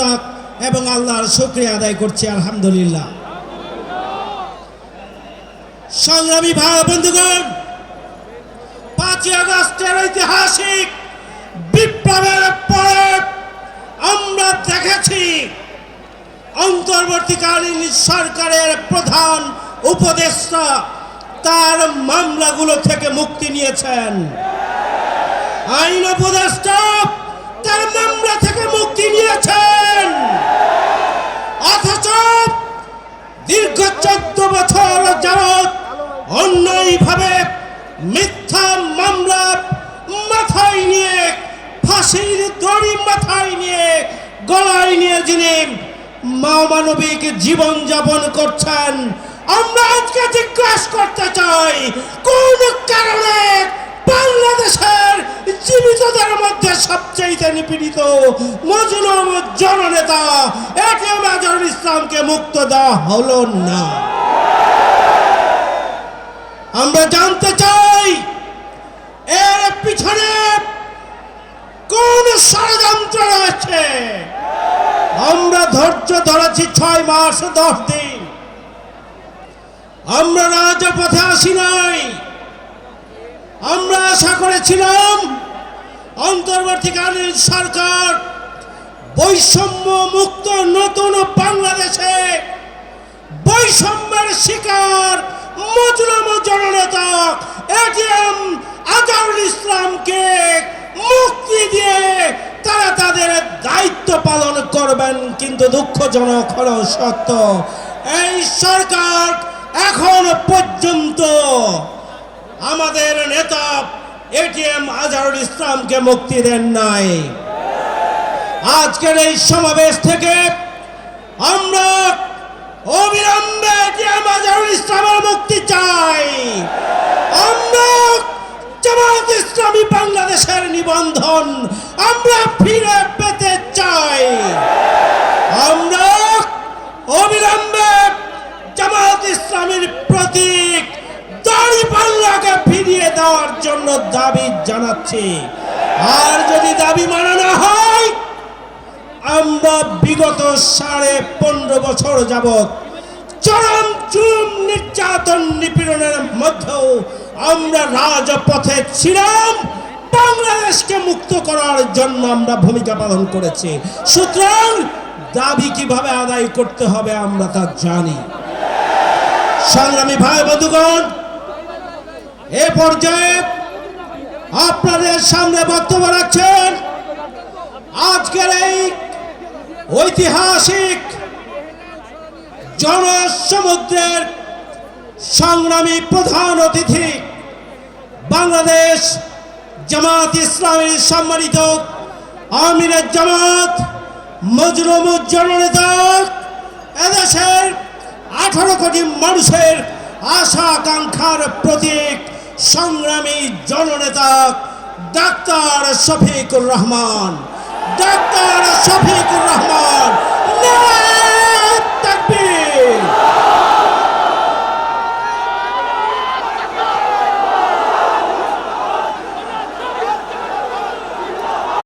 শতক এবং আল্লাহর শুক্রিয়া আদায় করছি, আলহামদুলিল্লাহ। সংগ্রামী ভাই বন্ধুগণ, পাঁচই আগস্টের ঐতিহাসিক বিপ্লবের পরে আমরা দেখেছি অন্তর্বর্তীকালীন সরকারের প্রধান উপদেষ্টা তার মামলাগুলো থেকে মুক্তি নিয়েছেন। আইন উপদেষ্টা ফাঁসির দড়ি মাথায় নিয়ে, গলায় নিয়ে যিনি মানবিক জীবন যাপন করছেন, আমরা আজকে জিজ্ঞাসা করতে চাই, কোন কারণে বাংলাদেশের জীবিতদের মধ্যে সবচেয়ে নিপীড়িত মজলুম জননেতা এটিএম আজহারুল ইসলামকে মুক্ত দেওয়া হলো না? আমরা জানতে চাই ধৈর্য ধরেছি ছয় মাস, দশ দিন। আমরা রাজপথে আসি নাই। আমরা আশা করেছিলাম, অন্তর্বর্তীকালীন সরকার বৈষম্য মুক্ত নতুন বাংলাদেশে বৈষম্যের শিকার মজলুম জননেতা এটিএম আজহারুল ইসলামকে মুক্তি দিয়ে তারা তাদের দায়িত্ব পালন করবেন কিন্তু দুঃখজনক হলো সত্য। এই সরকার এখন পর্যন্ত আমাদের নেতা এটিএম আজহারুল ইসলামকে মুক্তি দেন নাই। আজকের এই সমাবেশ থেকে আমরা অবিলম্বে এটিএম আজহারুল ইসলামের মুক্তি চাই। আমরা জামাত ইসলামী বাংলাদেশের নিবন্ধন, আমরা ফিরে পেতে চাই আমরা অবিলম্বে জামাত ইসলামীর প্রতীক দাড়ি পাল্লাকে ফিরিয়ে দেওয়ার জন্য দাবি জানাচ্ছি। আর যদি দাবি মানা না হয়, আমরা বিগত সাড়ে পনেরো বছর যাবৎ চরম চুম নির্যাতন নিপীড়নের মধ্যেও আমরা রাজপথে ছিলাম। বাংলাদেশকে মুক্ত করার জন্য আমরা ভূমিকা পালন করেছি। সুতরাং দাবি কীভাবে আদায় করতে হবে আমরা তা জানি। সংগ্রামী ভাই বন্ধুগণ, এ পর্যায়ে আপনাদের সামনে বক্তব্য রাখছেন। আজকের এই ঐতিহাসিক জনসমুদ্রের সংগ্রামী প্রধান অতিথি বাংলাদেশ জামাত ইসলামী সম্মানিত আমিরের জামাত মজরুম জননেতা এদেশের আঠারো কোটি মানুষের আশা আকাঙ্ক্ষার সংগ্রামী জননেতা ডাক্তার শফিকুর রহমান